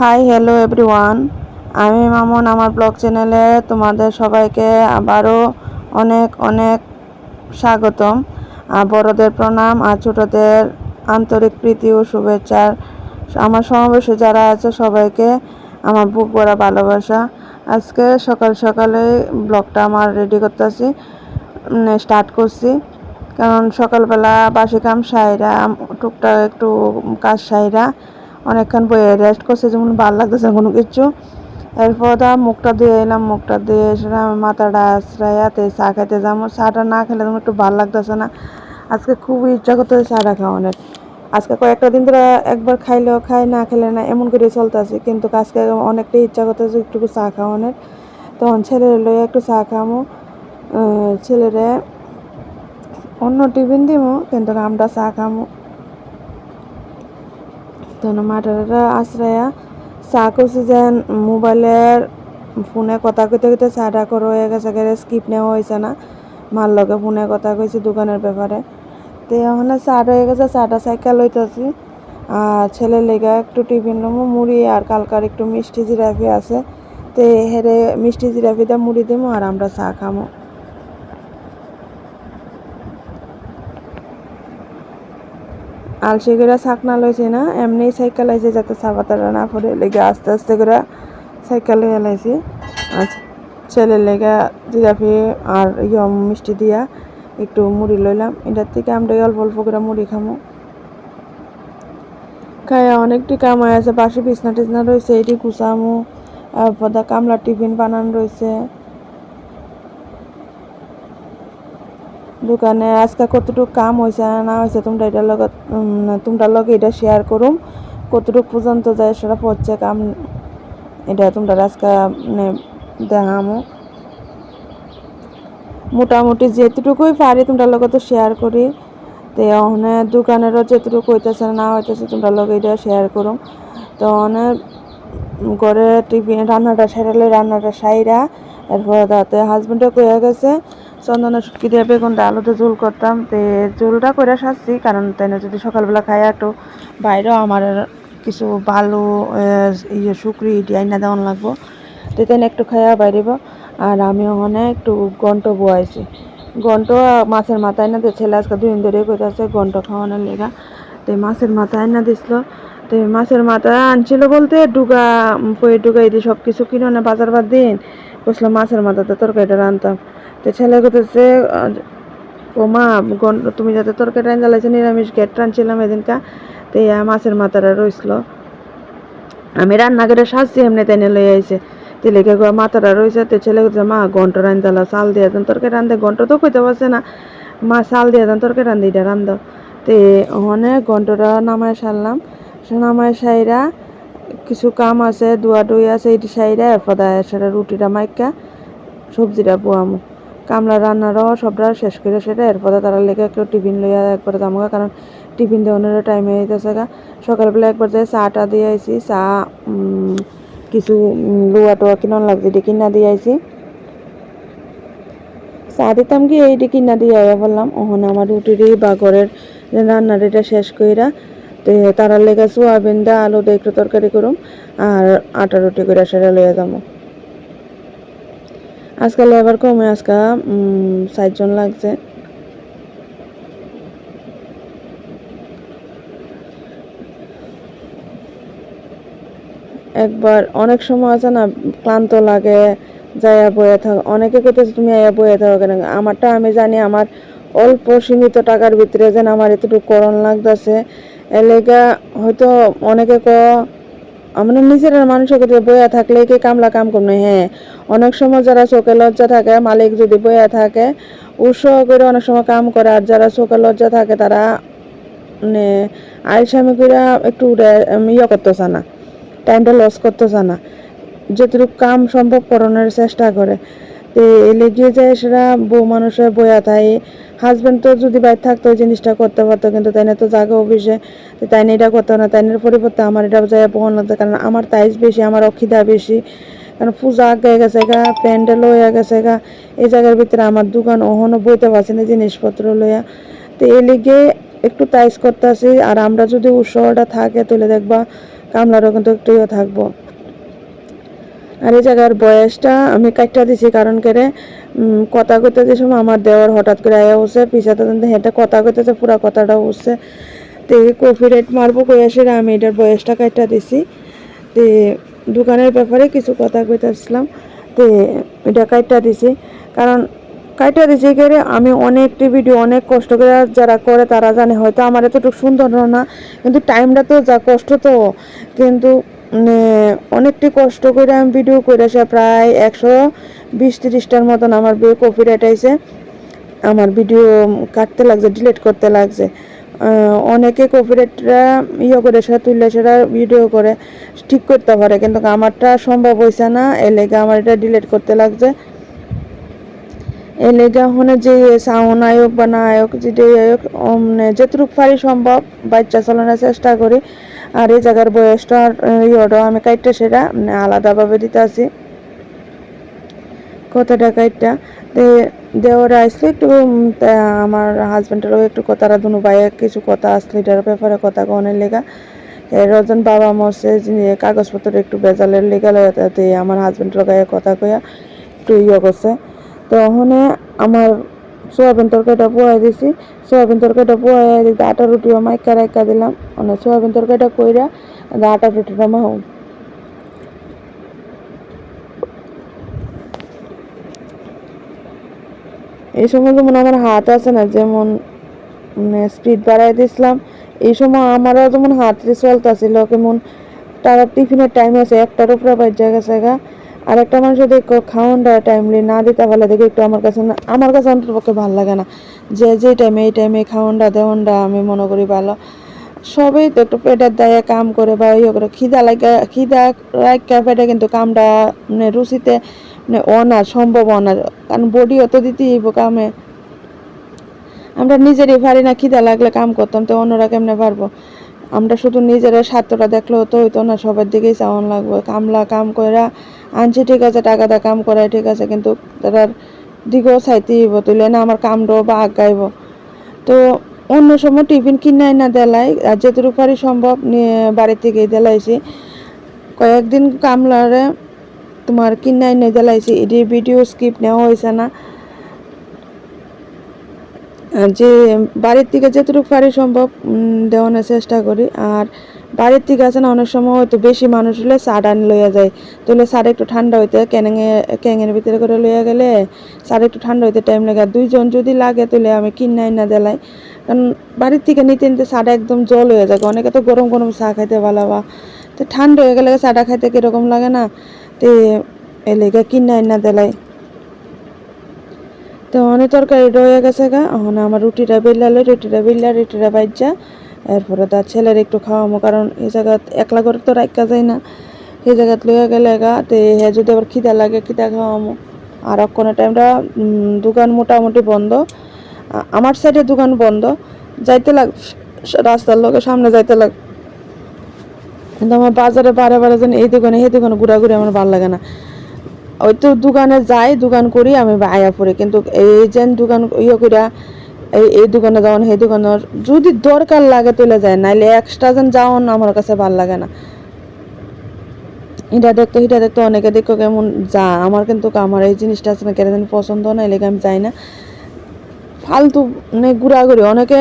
Hi hello everyone আমি মামুন আমার blog চ্যানেলে তোমাদের সবাইকে আবারও অনেক অনেক স্বাগতম। বড়দের প্রণাম আর ছোটদের আন্তরিক প্রীতি ও শুভেচ্ছার আমার সমাবেশে যারা আছে সবাইকে আমার বুক ভরা ভালোবাসা। আজকে সকাল সকালে ব্লগটা আমার রেডি করতেছি স্টার্ট করছি। কারণ সকালবেলা বাসি কাম সাইরা টুকটাক একটু কাজ সাইরা অনেকক্ষণ বয়ে রেস্ট করছে, যেমন ভালো লাগতেছে কোনো কিছু। এরপর দা মুখটা দিয়ে এলাম, মুখটা এসে আমি মাথাটা আশ্রাইয়াতে চা খাইতে যাব। চাটা না খেলে তোমার একটু ভালো লাগতেছে না। আজকে খুব ইচ্ছা করতেছে চাটা খাওয়ানোর। আজকে কয়েকটা দিন ধরে একবার খাইলেও খাই না খেলে না, এমন করে চলতেছে। কিন্তু আজকে অনেকটাই ইচ্ছা করতেছে একটু চা খাওয়ানোর। তখন ছেলের লইয়া একটু চা খামো। ছেলেরে অন্য টিফিন দিমো, কিন্তু আমরা চা খামো। তখন মাটারা আশ্রয়া। চা করছি যেন মোবাইলের ফোনে কথা কইতে কইতে চাটা করো হয়ে গেছে স্কিপ নেওয়া হয়েছে না। মার লগে ফোনে কথা কইছি দোকানের ব্যাপারে। তো ওখানে চাটা হয়ে গেছে চাটা সাইকেল লইতেছি। আর ছেলের লেগে একটু টিফিন নেব মুড়ি আর কালকার একটু মিষ্টি জিরাফি আছে। তো হেরে মিষ্টি জিরাফিটা মুড়ি দেবো আর আমরা চা খামো। আলসি করে ছাকনা লইছে না, এমনি সাইকেল আইছে যাতে সাবাতারা না পড়ে, লেগে আস্তে আস্তে করে সাইকেল হয়ে লাইছি। আচ্ছা ছেলের লেগে জিরাফি আর ইয়ে মিষ্টি দিয়া একটু মুড়ি লইলাম। এটার থেকে আমরা অল্প অল্প করে মুড়ি খামো। খায়া অনেকটি কামাই আছে পাশে বিছনা টিছনা রয়েছে, এটি কুচামো তারপর কামলা টিফিন বানান রয়েছে। দোকানে আজকে কতটুকু কাম হয়েছে না হয়েছে তোমরা এটার লগত তোমরা লগে এটা শেয়ার করুম কতটুকু পর্যন্ত যায়, সেটা পড়ছে কাম এটা তোমরা আজকে মানে দেখামো। মোটামুটি যেটুকুই পারি তোমরা লগে তো শেয়ার করি তো ওখানে দোকানেরও যেটুকু হইতেছে না হইতেছে তোমরা লগে এটা শেয়ার করুম তো অনেক ঘরে টিভি রান্নাটা সেরালে রান্নাটা সাইরা, এরপর তাতে হাজবেন্ডও কয়ে গেছে চন্দনের শুটকি দিয়ে বেগুনটা আলুতে ঝোল করতাম। তে ঝোলটা করে সাজছি কারণ তাই না যদি সকালবেলা খাই একটু বাইরেও আমার কিছু ভালো ইয়ে শুকরি আইনা দেওয়ান লাগবো, তো তাই একটু খাইয়া বাইরেব। আর আমি ওখানে একটু গন্ট বয়াইছি। গন্ট মাছের মাথায় না ছেলে আজকে দুই দিন ধরে কইতাছে গন্ট খাওয়ানোর লেগা। তো মাছের মাথায় না দিছিল। তো মাছের মাথা আনছিল বলতে ডুগা পয়ে ডুগাই দিয়ে সব কিছু কিনে বাজার বাদ দিন। বসল মাছের মাথাতে তরকারিটা রানতাম তো ছেলে করতেছে ও মা তুমি যাতে তরকারি রান জ্বালাইছে, নিরামিষ গেট রানছিলাম এদিনকা, তো এই মাছের মাথাটা রইছিল। আমি রান্না করে সাজছি এমনি তেনে লই আইছে। তেলেকে মাথাটা রয়েছে তো ছেলে করছে মা, ঘন্ট রান জ্বালা, চাল দিয়ে দেন তরকারি রান্ধে ঘন্ট তো কইতে পারছে না। মা, চাল দিয়ে দেন তরকারি রান্ধে এটা রান্ধ তে ওখানে ঘন্টটা নামায় সারলাম। নামায় সাইরা কিছু কাম আছে দুয়া ডুই আছে এটি সাইরা এরপর সেটা রুটিটা মাইকা সবজিটা বোয়ামো কামলা রান্নারও সবটা শেষ করে সেটা এরপরে তারা লেগে একটু টিফিন লইয়া একবারে যাব কারণ টিফিন দেওয়ানোর টাইম হয়ে গা। সকালবেলা একবার যাই চাটা দিয়ে আইছি, চা কিছু লোয়া টোয়া কিনন লাগছে, এটি কিনা দিয়ে আইছি। চা দিতাম কি, এইটি কিনা দিয়ে আইয়া বললাম ওখানে আমার রুটিরই বা ঘরের রান্নার এটা শেষ কইরা তো তারা লেগে সোয়াবিন দা, আলু দিয়ে একটু তরকারি করুম, আর আটা রুটি করে সেটা লইয়া যাব। আজকে লেবার কমে, আজকে ষাটজন লাগছে। একবার অনেক সময় আছে না, ক্লান্ত লাগে, যাইয়া বয়ে থাক। অনেকে কইতেছে, তুমি আইয়া বয়ে থাকো কেন? আমারটা আমি জানি, আমার অল্প সীমিত টাকার ভিতরে যেন আমার এতটুকু করণ লাগতেছে। এলেগা হয়তো অনেকে ক আমরা নিজের মানুষের কাছে বইয়া থাকলে কি কামলা কাম করবে হ্যাঁ অনেক সময় যারা চোখে লজ্জা থাকে, মালিক যদি বইয়া থাকে, উৎসাহ করে অনেক সময় কাম করে, আর যারা চোখে লজ্জা থাকে, তারা মানে আইসামি করে একটু ইয়ে করতেছে না টাইমটা লস করতেছে না। যতটুকু কাম সম্ভব করণের চেষ্টা করে। তো এলে গিয়ে যায় সেটা বউ মানুষের বইয়া থাকে। হাজব্যান্ড তো যদি বাইর থাকতো ওই জিনিসটা করতে পারতো, কিন্তু তাই না তো জাগে অফিসে। তাই না এটা করতো না, তাই পরিবর্তে আমার এটা যায় বহন লাগতো কারণ আমার তাইজ বেশি, আমার অক্ষিদা বেশি। কারণ পূজা আগে গেছে গা প্যান্ডেল হয়ে গেছে গা। এই জায়গার ভিতরে আমার দোকান ওহনও বইতে পারছি না, জিনিসপত্র লইয়া। তো এই লিগে একটু তাইজ করতে আসি, আর আমরা যদি উৎসবটা থাকে তুলে দেখবা কামলারও কিন্তু একটু ইয়ে থাকব। আর এই জায়গার বয়সটা আমি কাটটা দিছি কারণ করে উম, কথা কইতে যে সময় আমার দেওয়ার হঠাৎ করে আয়া উঠছে পিছাতে হেঁটে কথা কইতেছে পুরা কথাটা হচ্ছে তো কফি রেট মারবো আসে আমি এটার বয়সটা কাটটা দিছি। তে দোকানের ব্যাপারে কিছু কথা কইতেছিলাম তে এটা কাটটা দিছি। কারণ কাইটা দিছি করে আমি অনেকটি ভিডিও অনেক কষ্ট করে যারা করে তারা জানে হয়তো আমার এতটুকু সুন্দর না কিন্তু টাইমটা তো যা কষ্ট তো। কিন্তু অনেকটি কষ্ট করে আমি ভিডিও করে সে প্রায় একশো বিশ তিরিশটার মতন আমার কপি আইছে। আমার ভিডিও কাটতে লাগছে ডিলিট করতে লাগছে। অনেকে কপিরাইটরা ইয়ে করে সেটা তুললে সেটা ভিডিও করে, ঠিক করতে পারে, কিন্তু আমারটা সম্ভব হয়েছে না। এর লেগে আমার এটা ডিলিট করতে লাগছে। এই লেগে হনে যে সাউন্ড আয়োগ বা না আয়োগ যেটা আয়োগ মানে যেটুকু পারি সম্ভব, বাচ্চা চালানোর চেষ্টা করি। আর এই জায়গার বয়সটা আর ইয়েটা আমি কাইটটা সেটা আলাদাভাবে দিতে আছি। কথাটা কাইটটা। তে, দেওয়ারে আসলে একটু আমার হাজব্যান্ডেরও একটু কথাটা দুনো ভাইয়ের কিছু কথা আসলে এটার ব্যাপারে কথা কনের লেগা। রজন বাবা মরছে কাগজপত্র একটু বেজালের লেগা আমার হাজব্যান্ডের গায়ে কথা কয়া একটু ইয়ে করছে। তো ওখানে আমার সোয়াবিন তরকারিটা পোয়াই দিছি। সোয়াবিন তরকারিটা পোয়াই দিতে আটা রুটিও মাইকা রাইকা দিলাম। মানে সোয়াবিন তরকারিটা কইরা আটা রুটিটা মাহু এই সময় যেমন আমার হাত আছে না, যেমন মানে স্পিড বাড়াই দিছিলাম, এই সময় আমারও যেমন হাত চলতেছিল, কেমন তারা টিফিনের টাইম আছে, একটার উপরে বাজ্যা জায়গা গা। আর একটা মানুষের দেখো খাওয়ানটা টাইমলি না দিতে পারলে দেখে একটু আমার কাছে আমার কাছে অন্তত পক্ষে ভালো লাগে না। যে যে টাইমে এই টাইমে খাওয়ানটা, দেওয়ানটা আমি মনে করি ভালো। সবই তো একটু পেটের দায়ে কাম করে বা ইয়ে করে। খিদা লাগে খিদা রাখা পেটে কিন্তু কামটা মানে রুচিতে মানে অনার, সম্ভব অনার। কারণ বডি অত দিতেই কামে। আমরা নিজেরই পারি না, খিদা লাগলে কাম করতাম, তো অন্যরা কেমনে পারব? আমরা শুধু নিজেরা স্বার্থটা দেখলেও তো হইতো না, সবার দিকেই চাওয়ান লাগবে। কামলা কাম কইরা আনছি, ঠিক আছে, টাকা দা কাম করাই ঠিক আছে, কিন্তু তার দিকেও চাইতে হইব তুলে না আমার কামটাও বা আগাইব। তো অন্য সময় টিফিন কিনাই না দেলাই, আর যেটুকু পারি সম্ভব বাড়ি থেকেই দেলাইছি। কয়েকদিন কামলারে তোমার কিনাই নিয়ে দেলাইছি, এটি ভিডিও স্কিপ নেওয়া হয়েছে না। যে বাড়ির থেকে যেটুকু পারি সম্ভব দেওয়ানোর চেষ্টা করি। আর বাড়ির থেকে আছে না, অনেক সময় হয়তো বেশি মানুষ হলে চাডান লইয়া যায়। তাহলে সাড়ে একটু ঠান্ডা হইতে ক্যানেঙে ক্যাঙের ভিতরে করে লইয়া গেলে সাড়ে একটু ঠান্ডা হইতে টাইম লাগে। আর দুইজন যদি লাগে, তাহলে আমি কিনাই না দেলাই। কারণ বাড়ির থেকে নিতে নিতে চাটা একদম জল হয়ে যায়। অনেকে তো গরম গরম চা খাইতে ভালো বা তো ঠান্ডা হয়ে গেলে চাটা খাইতে কীরকম লাগে না? তো এলেগে কিনাই না দেলাই। তো অনেক তরকারি রয়ে গেছে গা। এখন আমার রুটিটা বেললালে রুটিটা বেললা রুটিটা বাজ্যা এরপরে তার ছেলের একটু খাওয়ামো, কারণ এই জায়গাত একলা করে তো রাখা যায় না। সেই জায়গাত লইয়া গেলে গা, তে হে যদি আবার খিদা লাগে, খিদা খাওয়ামো। আর অক্ষণের টাইমটা দোকান মোটামুটি বন্ধ। আমার সাইডে দোকান বন্ধ। যাইতে লাগ, রাস্তার লোকের সামনে যাইতে লাগ। কিন্তু আমার বাজারে বারে বারে যেন এই দোকানে এই দোকানে ঘোরাঘুরি আমার ভালো লাগে না। ওই তো দোকানে যাই, দোকান করি, আমি আয়া পড়ি। কিন্তু এই যে দোকান ইয়ে করিয়া এই এই দোকানে যাওয়ান, সেই দোকানের যদি দরকার লাগে তুলে যায়, নাইলে এক্সট্রা যেন যাওয়ান আমার কাছে ভালো লাগে না। এটা দেখতো এটা দেখতো অনেকে দেখো কেমন যা আমার কিন্তু আমার এই জিনিসটা আছে না, কেন পছন্দ না এলাকা আমি যাই না। ফালতু মানে ঘোরাঘুরি অনেকে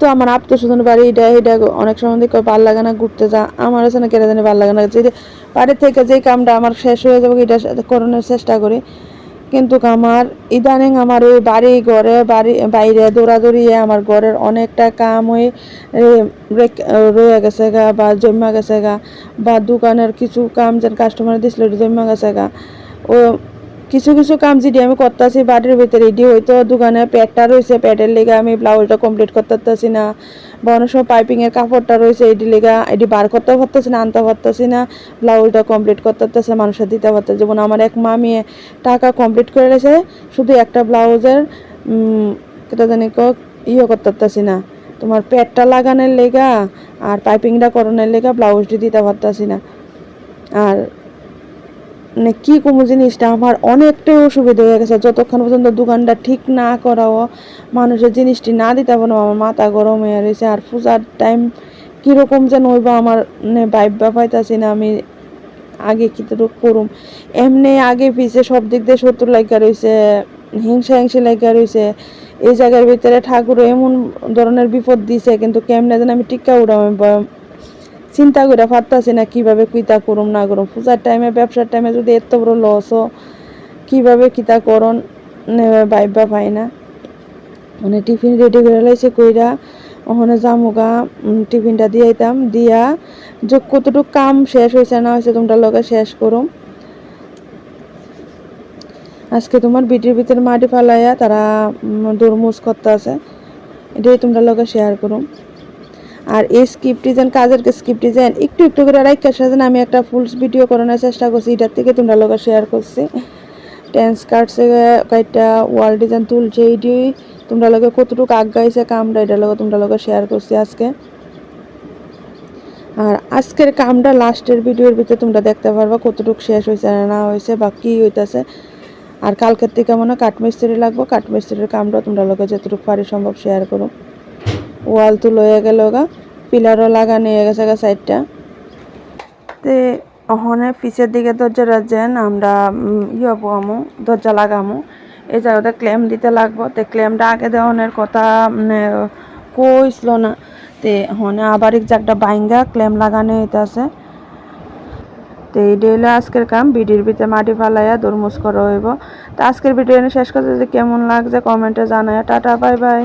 তো আমার আত্মীয় স্বজন বাড়ি, এটা এটা অনেক সময় দেখো ভালো লাগে না, ঘুরতে যা। আমার আছে না কেটে জানি ভালো লাগে না। যে বাড়ির থেকে যে কামটা আমার শেষ হয়ে যাবে, এটা করানোর চেষ্টা করি। কিন্তু আমার ইদানিং আমার ওই বাড়ি ঘরে, বাড়ি বাইরে দৌড়াদৌড়িয়ে আমার ঘরের অনেকটা কাম হয়ে রয়ে গেছে গা বা জমা গেছে গা বা দোকানের কিছু কাম যেন কাস্টমার দিছিল জমা গেছে গা। ও কিছু কিছু কাম যদি আমি করতেছি, বাড়ির ভিতরে এটি হয়তো দোকানে প্যাডটা রয়েছে, প্যাডের লেগে আমি ব্লাউজটা কমপ্লিট করতে পারতেছি না। বা অনেক সময় পাইপিং কাপড়টা রয়েছে, এটি লেগে এটি বার করতে পারতেছি না, আনতে পারতেছি না। ব্লাউজটা কমপ্লিট করতে পারতেছে মানুষের দিতে পারতেছে। যেমন আমার এক মামি টাকা কমপ্লিট করে রেখেছে, শুধু একটা ব্লাউজের কেটা জানি ইয়ে করতে পারতেছি না। তোমার প্যাডটা লাগানোর লেগা আর পাইপিংটা করানোর লেগা ব্লাউজটি দিতে পারতেছি না। আর মানে কি কোনো জিনিসটা? আমার অনেকটাই অসুবিধা হয়ে গেছে। যতক্ষণ পর্যন্ত দোকানটা ঠিক না করাও, মানুষের জিনিসটি না দিতে পারো আমার মাথা গরম হয়ে রয়েছে। আর পূজার টাইম কীরকম যেন হইবা, আমার মানে ভাইবা পাইতাছি না আমি আগে কীটুকু করুম। এমনি আগে পিছে সব দিক দিয়ে শত্রু লাগা রয়েছে হিংসা হিংসা লাগা রয়েছে এই জায়গার ভিতরে ঠাকুর এমন ধরনের বিপদ দিছে, কিন্তু কেমনে যেন আমি টিক্কা উড়াম চিন্তা করে পারতাছি না কীভাবে কিতা করুম, না করুম। পূজার টাইমে ব্যবসার টাইমে যদি এত বড় লস কীভাবে কিতা করন ভাইবা পাই না। মানে টিফিন রেডি করে লাইছে কইরা, ওখানে জামুগা টিফিনটা দিয়াইতাম দিয়া যে কতটুকু কাম শেষ হয়েছে না হয়েছে তোমরা লগে শেষ করুম। আজকে তোমার বিটির ভিতরে মাটি ফালাইয়া তারা দরমুজ করতে আছে এটাই তোমরা লগে শেয়ার করুম। আর এই স্ক্রিপ্টটি ডিজাইন কাজের স্ক্রিপ্টটি ডিজাইন একটু একটু করে রাইখা সাজেন, আমি একটা ফুলস ভিডিও করানোর চেষ্টা করছি, এটার থেকে তোমরা লগে শেয়ার করছি। টেন্স কার্ডসে কয়েকটা ওয়াল ডিজাইন তুলছে এইটি তোমরা লগে কতটুকু আগাইছে কামটা এটার লগে তোমরা লগে শেয়ার করছি আজকে। আর আজকের কামটা লাস্টের ভিডিওর ভিতরে তোমরা দেখতে পারবা কতটুকু শেষ হয়েছে না না হয়েছে বা কী হইতাছে। আর কালকের থেকে মনে হয় কাঠমিস্ত্রি লাগবো, কাঠমিস্ত্রির কামটা তোমরা লোকে যতটুকু পারি সম্ভব শেয়ার করো। ওয়াল তো লয়ে গেল গা, পিলারও লাগানো হয়ে গেছে গা সাইডটা। তে ওখানে পিছের দিকে দরজা রাখছেন আমরা ইয়ে পোয়ামু দরজা লাগামু। এই জায়গাটা ক্লেম দিতে লাগবো, তে ক্লেমটা আগে দেওয়ানোর কথা মানে কইছিল না। তে হনে আবার এক জায়গাটা বাইঙ্গা ক্লেম লাগানো হইতাছে। তো এই হলো আজকের কাম ভিডিওর ভিতরে মাটি ফালাইয়া দরমুজ করা হইব। তো আজকের ভিডিও শেষ করতে কেমন লাগছে কমেন্টে জানায় টাটা, বাই বাই।